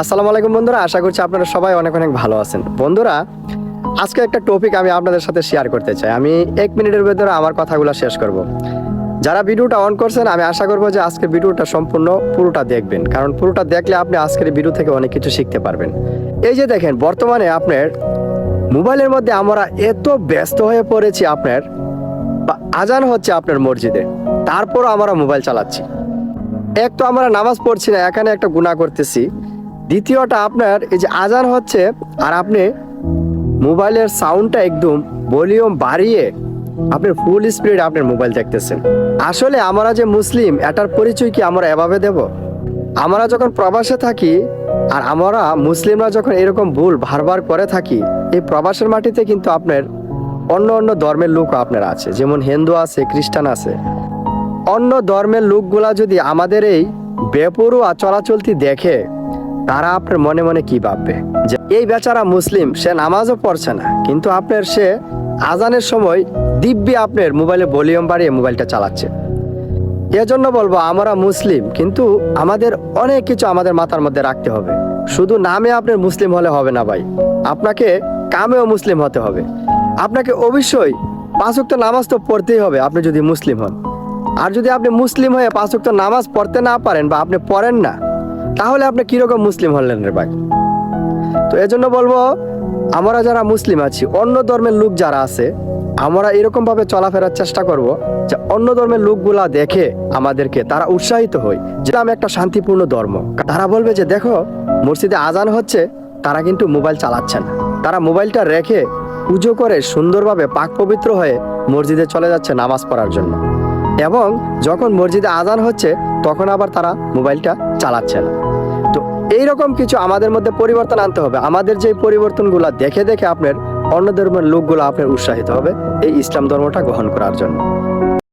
আসসালামু আলাইকুম বন্ধুরা, আশা করছি আপনারা সবাই অনেক অনেক ভালো আছেন। বন্ধুরা, আজকে একটা টপিক আমি আপনাদের সাথে শেয়ার করতে চাই। আমি এক মিনিটের ভেতরে আমার কথাগুলো শেষ করব। যারা ভিডিওটা অন করছেন, আমি আশা করব যে আজকের ভিডিওটা সম্পূর্ণ পুরোটা দেখবেন। কারণ পুরোটা দেখলে আপনি আজকের ভিডিও থেকে অনেক কিছু শিখতে পারবেন। এই যে দেখেন, বর্তমানে আপনার মোবাইলের মধ্যে আমরা এত ব্যস্ত হয়ে পড়েছি আপনার, বা আজান হচ্ছে আপনার মসজিদে। তারপরও আমরা মোবাইল চালাচ্ছি। এক তো আমরা নামাজ পড়ছি না এখানে একটা গুণা করতেছি। দ্বিতীয়টা আপনার এই যে আজান হচ্ছে আর আপনি মোবাইলের সাউন্ডটা একদম ভলিউম বাড়িয়ে আপনি ফুল স্পিড আপনার মোবাইল দেখতেছেন। আসলে আমরা যে মুসলিম, এটার পরিচয় কি আমরা এভাবে দেব? আমরা যখন প্রবাসে থাকি আর আমরা মুসলিমরা যখন এরকম ভুল বারবার করে থাকি, এই প্রবাসের মাটিতে কিন্তু আপনার অন্য অন্য ধর্মের লোকও আপনার আছে, যেমন হিন্দু আছে, খ্রিস্টান আছে। অন্য ধর্মের লোকগুলা যদি আমাদের এই বেপরুয়া চলাচলতি দেখে তারা আপনার মনে মনে কি ভাববে? যে এই বেচারা মুসলিম, সে নামাজও পড়ছে না। কিন্তু আপনার সে আজানের সময় দিব্যি আপনার মোবাইলে ভলিউম বাড়িয়ে মোবাইলটা চালাচ্ছে। এজন্য বলব, আমরা মুসলিম, কিন্তু আমাদের অনেক কিছু আমাদের মাথার মধ্যে রাখতে হবে। শুধু নামে আপনার মুসলিম হলে হবে না ভাই। আপনাকে কামেও মুসলিম হতে হবে। আপনাকে অবশ্যই পাঁচ ওয়াক্ত নামাজ তো পড়তেই হবে, আপনি যদি মুসলিম হন। আর যদি আপনি মুসলিম হয়ে পাঁচ ওয়াক্ত নামাজ পড়তে না পারেন বা আপনি পড়েন না তাহলে আপনি কীরকম মুসলিম হলেন রে ভাই? তো এজন্য বলব, আমরা যারা মুসলিম আছি, অন্য ধর্মের লোক যারা আছে, আমরা এরকম ভাবে চলাফেরার চেষ্টা করব যে অন্য ধর্মের লোকগুলা দেখে আমাদেরকে তারা উৎসাহিত হই। যে আমি একটা শান্তিপূর্ণ ধর্ম। তারা বলবে যে, দেখো, মসজিদে আজান হচ্ছে, তারা কিন্তু মোবাইল চালাচ্ছে না। তারা মোবাইলটা রেখে পুজো করে সুন্দরভাবে পাক পবিত্র হয়ে মসজিদে চলে যাচ্ছে নামাজ পড়ার জন্য। এবং যখন মসজিদে আজান হচ্ছে, তখন আবার তারা মোবাইলটা চালাচ্ছে না। তো এইরকম কিছু আমাদের মধ্যে পরিবর্তন আনতে হবে। আমাদের যে পরিবর্তনগুলো দেখে দেখে আপনার অন্য ধর্মের লোকগুলো আপনার উৎসাহিত হবে এই ইসলাম ধর্মটা গ্রহণ করার জন্য।